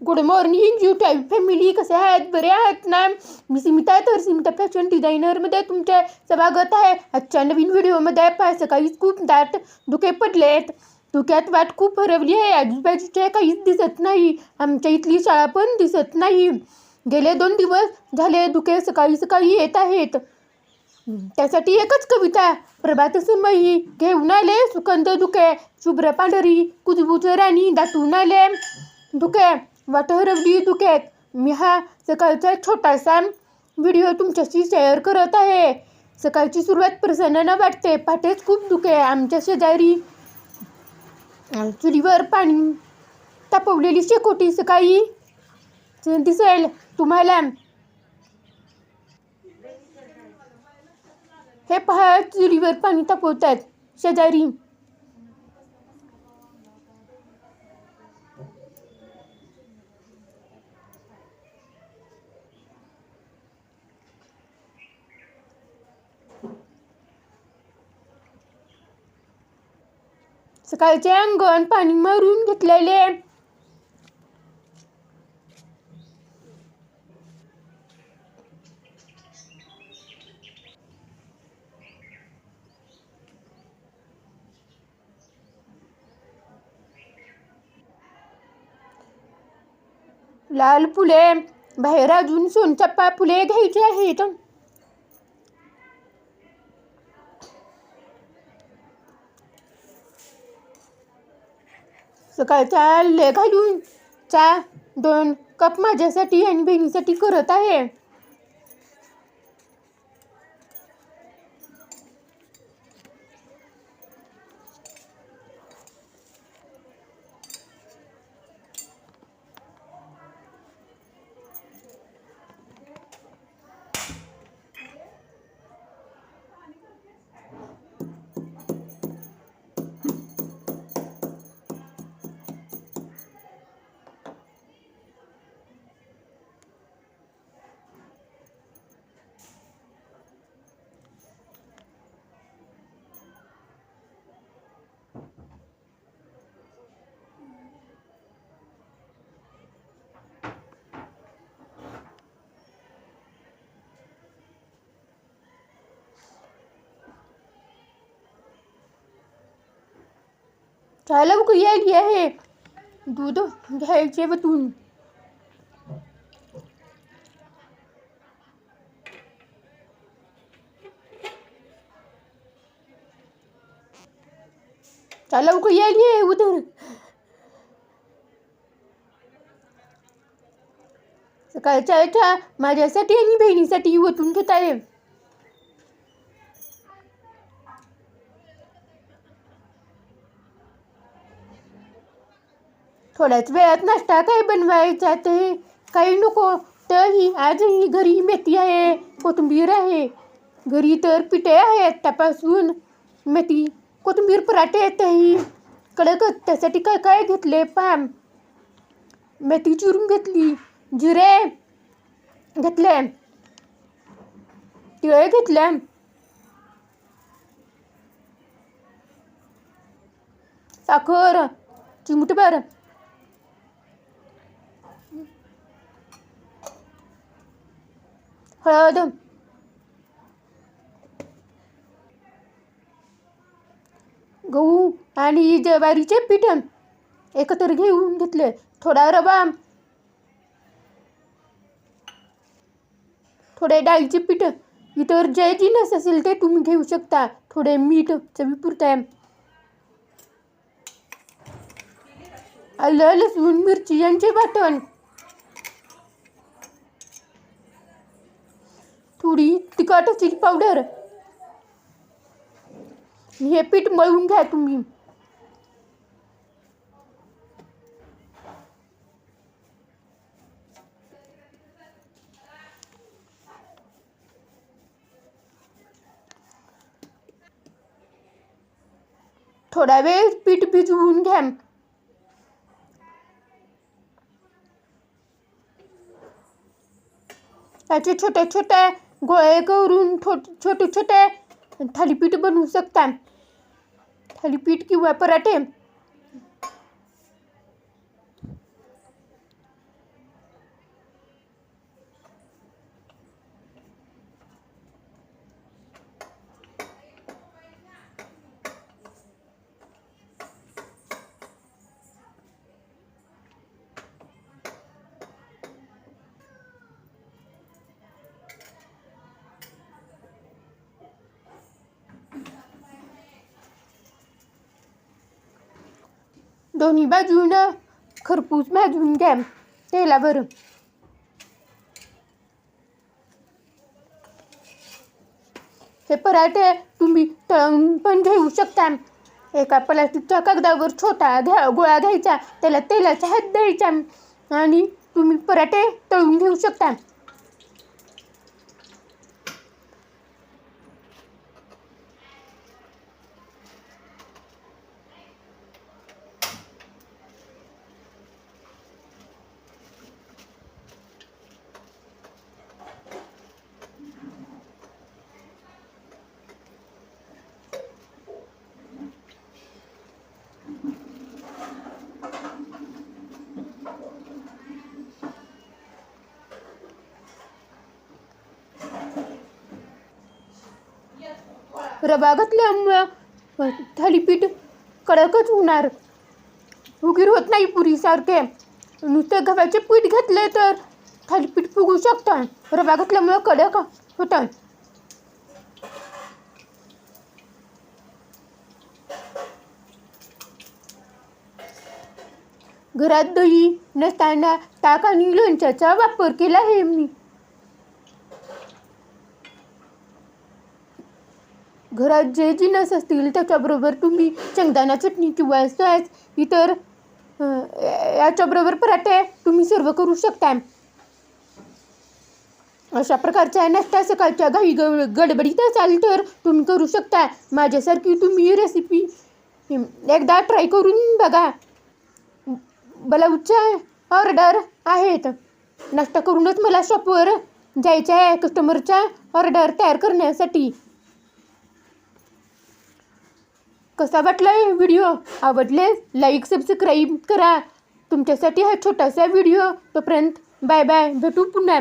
Good morning YouTube family कसे आहेत? बरे आहेत ना? मी स्मिता तर सीमिता फॅशन डिझायनरमध्ये तुमचे स्वागत आहे. आजच्या नवीन व्हिडिओमध्ये पाय सकाळीच खूप दाट धुके आहेत धुक्यात वाट खूप हरवली आहे. आजूबाजूचे काहीच दिसत नाही. आमच्या इथली शाळा पण दिसत नाही. गेले दोन दिवस झाले धुके सकाळी सकाळी येत आहेत. त्यासाठी एकच कविता प्रभात समयी घेऊन आले सुकंद धुके. शुभ्र पांढरी कुजबुज राणी दातून आले. धुके वाट हरवली धुक्यात मी हा सकाळचा छोटासा व्हिडिओ तुमच्याशी शेअर करत आहे. सकाळची सुरुवात प्रसन्न वाटते. पाठेच खूप दुखे आमच्या शेजारी चुलीवर पाणी तापवलेली शेकोटी सकाळी. दिसेल तुम्हाला. हे पहा चुलीवर पाणी तापवतात शेजारी. सकाळचे अंगण पाणी मारून घेतलेले. लाल फुले बाहेर अजून सोनचापा फुले घ्यायची आहेत. सकाळचा ले घालून. चा दोन कप माझ्यासाठी आणि बहिणीसाठी करत आहे. चहा लवकर आली आहे दूध घ्यायचे वतून चहा लवकर आली आहे उधर? सकाळच्या माझ्यासाठी आणि बहिणीसाठी वतून घेत आहे थोड्याच वेळात नाश्ता काय बनवायचा ते काही नको. तरी आजही घरी मेथी आहे कोथिंबीर आहे. घरी तर पिठे आहे आत्तापासून. मेथी कोथिंबीर पराठे येतही कडक त्यासाठी काय काय घेतले? पाम. मेथी चिरून घेतली. जिरे घेतले. तिळे घेतले. साखर चिमूटभर. हळद गहू आणि ज्वारीचे पीठ एकत्र घेऊन घेतले. थोडा रवा. थोडे डाळीचे पीठ. इतर जे जिनस असेल ते तुम्ही घेऊ शकता. थोडे मीठ चवीपुरता. आलं लसूण मिरची यांचे वाटण. थोडी चिली पावडर. हे पीठ मळून घ्या तुम्ही. थोडा वेळ पीठ भिजवून घ्या. त्याचे छोटे छोटे गोळे करून छोटे छोटे थालीपीठ बनवू शकता. थालीपीठ किंवा पराठे. दोन्ही बाजून खरपूस भाजून घ्या तेलावर. हे पराठे तुम्ही तळून पण घेऊ शकता. एका प्लास्टिकच्या कागदावर छोटा घ्या गोळा घ्यायचा त्याला तेलाचा हात द्यायचा आणि तुम्ही पराठे तळून घेऊ शकता. रवा थालीपीठ कडकच होणार. उगीर होत नाही पुरीसारखे. नुसतं गव्हाचे पीठ घेतले तर थालीपीठ फुगू शकतं. रवा घातल्यामुळं कडक होतात घरात दही नसताना ताक आणि लोणच्याचा वापर केला आहे मी. घरात जे जिनस असतील त्याच्याबरोबर तुम्ही शेंगदाणा चटणी किंवा सॉस इतर याच्याबरोबर पराठे तुम्ही सर्व करू शकता अशा प्रकारच्या नाश्ता सकाळच्या घाई ग गडबडीत असाल तर तुम्ही करू शकता माझ्यासारखी तुम्ही रेसिपी एकदा ट्राय करून बघा. ब्लाऊजच्या ऑर्डर आहेत. नाश्ता करूनच मला शॉपवर जायचं आहे कस्टमरच्या ऑर्डर तयार करण्यासाठी. कसा वाटला व्हिडिओ आवडले? लाईक सबस्क्राईब करा. तुमच्यासाठी हा छोटासा व्हिडिओ तोपर्यंत बाय बाय भेटू पुन्हा.